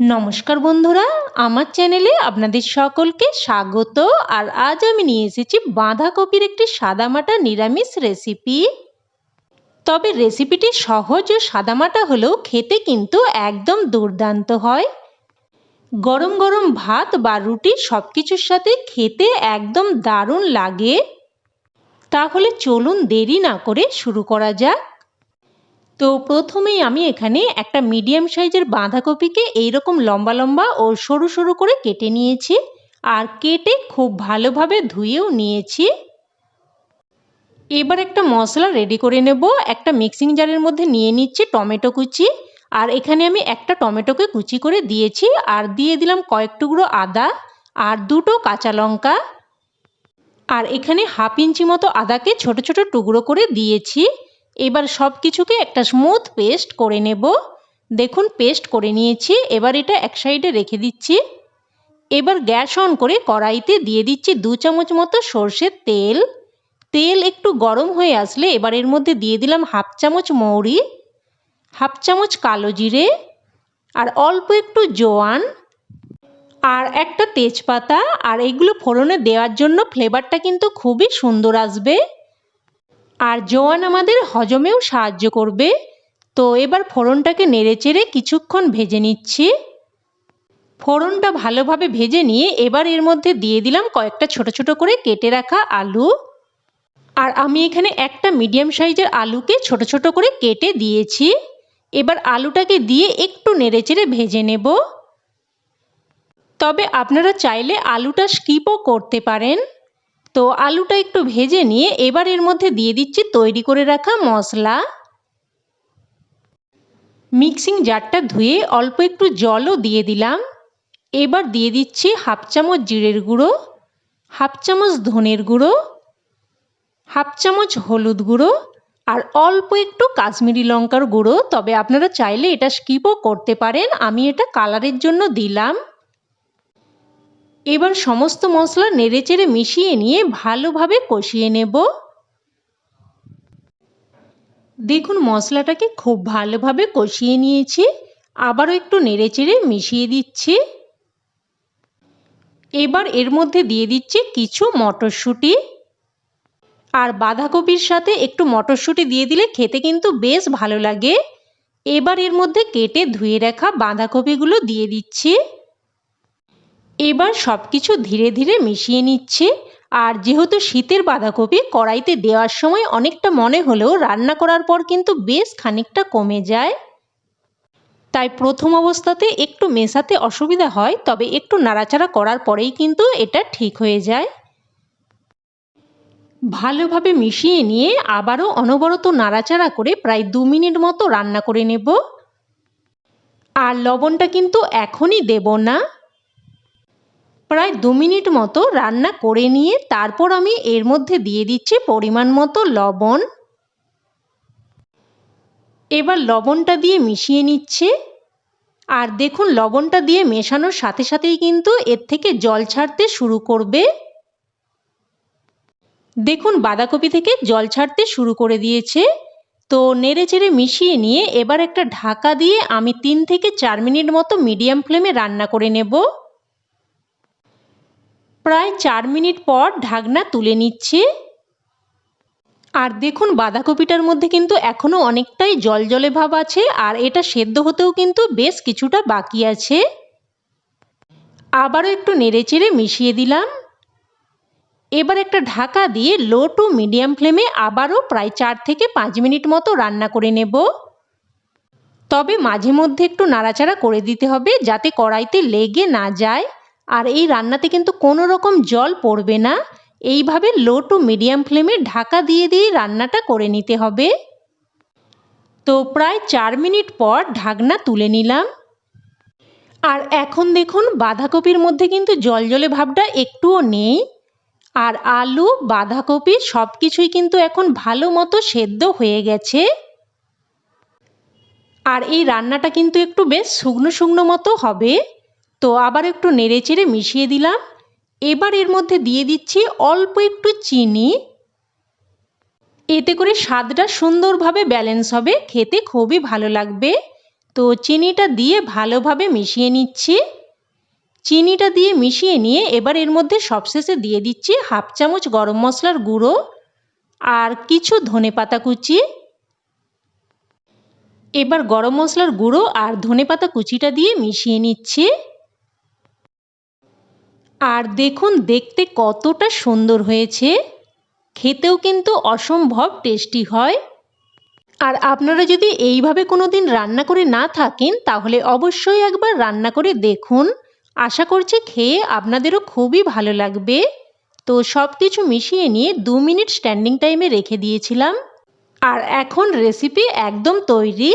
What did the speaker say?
নমস্কার বন্ধুরা, আমার চ্যানেলে আপনাদের সকলকে স্বাগত। আর আজ আমি নিয়ে এসেছি বাঁধাকপির একটি সাদামাটা নিরামিষ রেসিপি। তবে রেসিপিটি সহজ ও সাদামাটা হলেও খেতে কিন্তু একদম দুর্দান্ত হয়। গরম গরম ভাত বা রুটি সব কিছুর সাথে খেতে একদম দারুণ লাগে। তাহলে চলুন দেরি না করে শুরু করা যাক। তো প্রথমেই আমি এখানে একটা মিডিয়াম সাইজের বাঁধাকপিকে এইরকম লম্বা লম্বা ও সরু সরু করে কেটে নিয়েছি। আর কেটে খুব ভালোভাবে ধুয়েও নিয়েছি। এবার একটা মশলা রেডি করে নেব। একটা মিক্সিং জারের মধ্যে নিয়ে নিচ্ছি টমেটো কুচি। আর এখানে আমি একটা টমেটোকে কুচি করে দিয়েছি। আর দিয়ে দিলাম কয়েক টুকরো আদা আর দুটো কাঁচা লঙ্কা। আর এখানে হাফ ইঞ্চি মতো আদাকে ছোট ছোট টুকরো করে দিয়েছি। এবার সব কিছুকে একটা স্মুথ পেস্ট করে নেব। দেখুন পেস্ট করে নিয়েছি। এবার এটা এক সাইডে রেখে দিচ্ছি। এবার গ্যাস অন করে কড়াইতে দিয়ে দিচ্ছি দু চামচ মতো সর্ষের তেল। তেল একটু গরম হয়ে আসলে এবার এর মধ্যে দিয়ে দিলাম হাফ চামচ মৌরি, হাফ চামচ কালো জিরে, আর অল্প একটু জোয়ান, আর একটা তেজপাতা। আর এগুলো ফোড়নে দেওয়ার জন্য ফ্লেভারটা কিন্তু খুবই সুন্দর আসবে। আর জোয়ান আমাদের হজমেও সাহায্য করবে। তো এবার ফোড়নটাকে নেড়েচেড়ে কিছুক্ষণ ভেজে নিচ্ছি। ফোড়নটা ভালোভাবে ভেজে নিয়ে এবার এর মধ্যে দিয়ে দিলাম কয়েকটা ছোট ছোট করে কেটে রাখা আলু। আর আমি এখানে একটা মিডিয়াম সাইজের আলুকে ছোট ছোট করে কেটে দিয়েছি। এবার আলুটাকে দিয়ে একটু নেড়েচেড়ে ভেজে নেব। তবে আপনারা চাইলে আলুটা স্কিপও করতে পারেন। তো আলুটা একটু ভেজে নিয়ে এবার এর মধ্যে দিয়ে দিচ্ছি তৈরি করে রাখা মশলা। মিক্সিং জারটা ধুয়ে অল্প একটু জলও দিয়ে দিলাম। এবার দিয়ে দিচ্ছি হাফ চামচ জিরের গুঁড়ো, হাফ চামচ ধনের গুঁড়ো, হাফ চামচ হলুদ গুঁড়ো আর অল্প একটু কাশ্মীরি লঙ্কার গুঁড়ো। তবে আপনারা চাইলে এটা স্কিপও করতে পারেন। আমি এটা কালারের জন্য দিলাম। এবার সমস্ত মশলা নেড়েচেড়ে মিশিয়ে নিয়ে ভালোভাবে কষিয়ে নেব। দেখুন মশলাটাকে খুব ভালোভাবে কষিয়ে নিয়েছি, আবারও একটু নেড়েচেড়ে মিশিয়ে দিচ্ছি। এবার এর মধ্যে দিয়ে দিচ্ছি কিছু মটরশুঁটি। আর বাঁধাকপির সাথে একটু মটরশুঁটি দিয়ে দিলে খেতে কিন্তু বেশ ভালো লাগে। এবার এর মধ্যে কেটে ধুয়ে রাখা বাঁধাকপিগুলো দিয়ে দিচ্ছি। এবার সব কিছু ধীরে ধীরে মিশিয়ে নিচ্ছে। আর যেহেতু শীতের বাঁধাকপি কড়াইতে দেওয়ার সময় অনেকটা মনে হলেও রান্না করার পর কিন্তু বেশ খানিকটা কমে যায়। তাই প্রথম অবস্থাতে একটু মেশাতে অসুবিধা হয়, তবে একটু নাড়াচাড়া করার পরেই কিন্তু এটা ঠিক হয়ে যায়। ভালোভাবে মিশিয়ে নিয়ে আবারও অনবরত নাড়াচাড়া করে প্রায় দু মিনিট মতো রান্না করে নেব। আর লবণটা কিন্তু এখনই দেব না। প্রায় দু মিনিট মতো রান্না করে নিয়ে তারপর আমি এর মধ্যে দিয়ে দিচ্ছি পরিমাণ মতো লবণ। এবার লবণটা দিয়ে মিশিয়ে নিচ্ছে। আর দেখুন, লবণটা দিয়ে মেশানোর সাথে সাথেই কিন্তু এর থেকে জল ছাড়তে শুরু করবে। দেখুন, বাঁধাকপি থেকে জল ছাড়তে শুরু করে দিয়েছে। তো নেড়ে চেড়ে মিশিয়ে নিয়ে এবার একটা ঢাকা দিয়ে আমি তিন থেকে চার মিনিট মতো মিডিয়াম ফ্লেমে রান্না করে নেব। প্রায় চার মিনিট পর ঢাকনা তুলে নিচ্ছে। আর দেখুন, বাঁধাকপিটার মধ্যে কিন্তু এখনও অনেকটাই জল জলে ভাব আছে, আর এটা সেদ্ধ হতেও কিন্তু বেশ কিছুটা বাকি আছে। আবারও একটু নেড়েচেড়ে মিশিয়ে দিলাম। এবার একটা ঢাকা দিয়ে লো টু মিডিয়াম ফ্লেমে আবারও প্রায় চার থেকে পাঁচ মিনিট মতো রান্না করে নেব। তবে মাঝে মধ্যে একটু নাড়াচাড়া করে দিতে হবে, যাতে কড়াইতে লেগে না যায়। আর এই রান্নাতে কিন্তু কোনো রকম জল পড়বে না। এইভাবে লো টু মিডিয়াম ফ্লেমে ঢাকা দিয়ে দিয়ে রান্নাটা করে নিতে হবে। তো প্রায় চার মিনিট পর ঢাকনা তুলে নিলাম। আর এখন দেখুন বাঁধাকপির মধ্যে কিন্তু জল জলে ভাবটা একটুও নেই। আর আলু, বাঁধাকপি সব কিছুই কিন্তু এখন ভালো মতো সেদ্ধ হয়ে গেছে। আর এই রান্নাটা কিন্তু একটু বেশ শুকনো শুকনো মতো হবে। তো আবার একটু নেড়েচেড়ে মিশিয়ে দিলাম। এবার এর মধ্যে দিয়ে দিচ্ছি অল্প একটু চিনি। এতে করে স্বাদটা সুন্দরভাবে ব্যালেন্স হবে, খেতে খুবই ভালো লাগবে। তো চিনিটা দিয়ে ভালোভাবে মিশিয়ে নিচ্ছি। চিনিটা দিয়ে মিশিয়ে নিয়ে এবার এর মধ্যে সবশেষে দিয়ে দিচ্ছি হাফ চামচ গরম মশলার গুঁড়ো আর কিছু ধনে পাতা কুচি। এবার গরম মশলার গুঁড়ো আর ধনে পাতা কুচিটা দিয়ে মিশিয়ে নিচ্ছি। আর দেখুন, দেখতে কতটা সুন্দর হয়েছে। খেতেও কিন্তু অসম্ভব টেস্টি হয়। আর আপনারা যদি এইভাবে কোনো দিন রান্না করে না থাকেন, তাহলে অবশ্যই একবার রান্না করে দেখুন। আশা করছি খেয়ে আপনাদেরও খুবই ভালো লাগবে। তো সব কিছু মিশিয়ে নিয়ে দু মিনিট স্ট্যান্ডিং টাইমে রেখে দিয়েছিলাম। আর এখন রেসিপি একদম তৈরি।